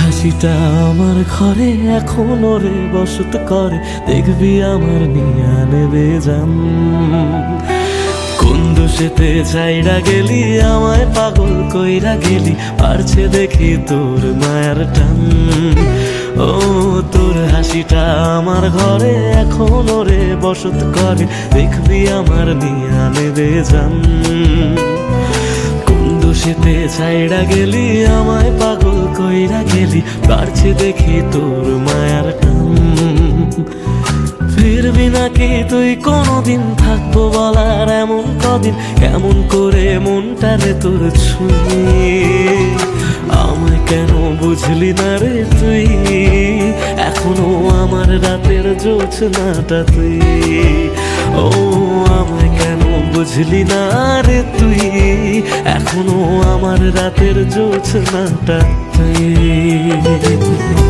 হাসিটা আমার ঘরে এখনও রে বসত করে। দেখবি আমার নিয়া নেবে যান কোন দোষেতে চাইরা গেলি, আমায় পাগল কইরা গেলি, পারছে দেখি তোর মায়ার টান। ও, তোর হাসিটা আমার ঘরে এখন রে বসত করে, দেখবি আমার নিয়া নেবে যান দোষেতে ছাইড়া গেলি, আমায় পাগল কইরা গেলি বাড়ছে দেখি তোর মায়ার টান। ফিরবি নাকি? তুই কোনোদিন থাকব বলার এমন কদিন? কেমন করে মনটারে তোর ছুঁয়ে? আমায় কেন বুঝলি না রে তুই? এখনও আমার রাতের জোছনাটা তুই? ও, আমায় কেন বুঝলি না রে তুই? এখনও আমার রাতের জোছনাটা তুই?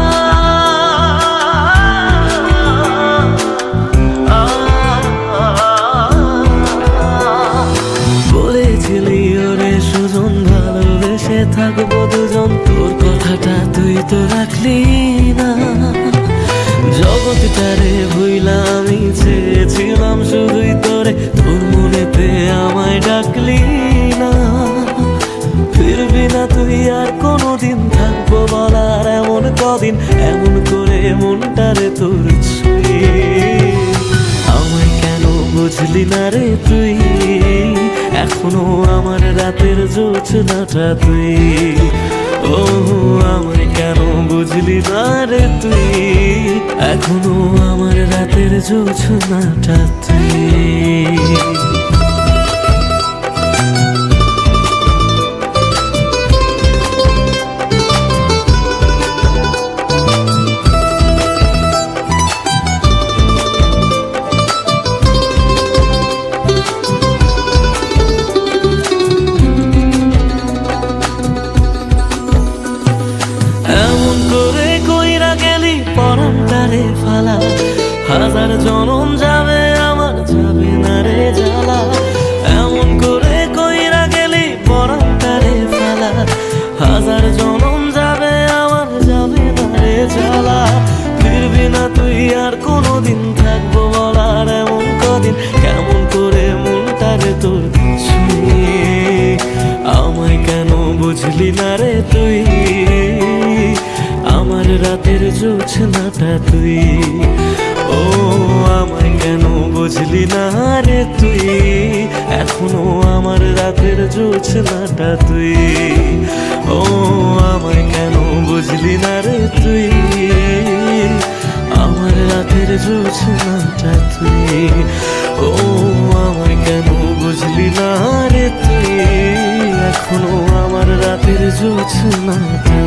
জগৎটারে ভুইলা আমি চেয়েছিলাম শুধুই তোরে। তোর মনেতে আমায় ডাকলি না। ফিরবি না তুই আর কোনোদিন, থাকব বলার এমন কদিন। এমন করে মনটারে তোর আমায় কেন বুঝলি না রে তুই? এখনও আমার রাতের জোছনাটা তুই। বুঝলি না রে তুই এখনও আমার রাতের জোছনাটা তুই। হাজার জনম যাবে, আমার যাবে না রে জ্বালা। এমন করে কইরা গেলি পরমটারে ফালা। হাজার জনম যাবে, আমার যাবে না রে জ্বালা। ফিরবি না তুই আর কোনোদিন থাকব বলার এমন কদিন। কেমন করে মনটারে তোর আমায় কেন বুঝলি না রে তুই? আমার রাতের জোছনাটা তুই। ও, আমায় কেন বুঝলি না রে তুই? এখনও আমার রাতের জোছনাটা তুই। ও, আমায় কেন বুঝলি না রে তুই? আমার রাতের জোছনাটা তুই। ও, আমায় কেন বুঝলি না রে তুই? এখনও আমার রাতের জোছনাটা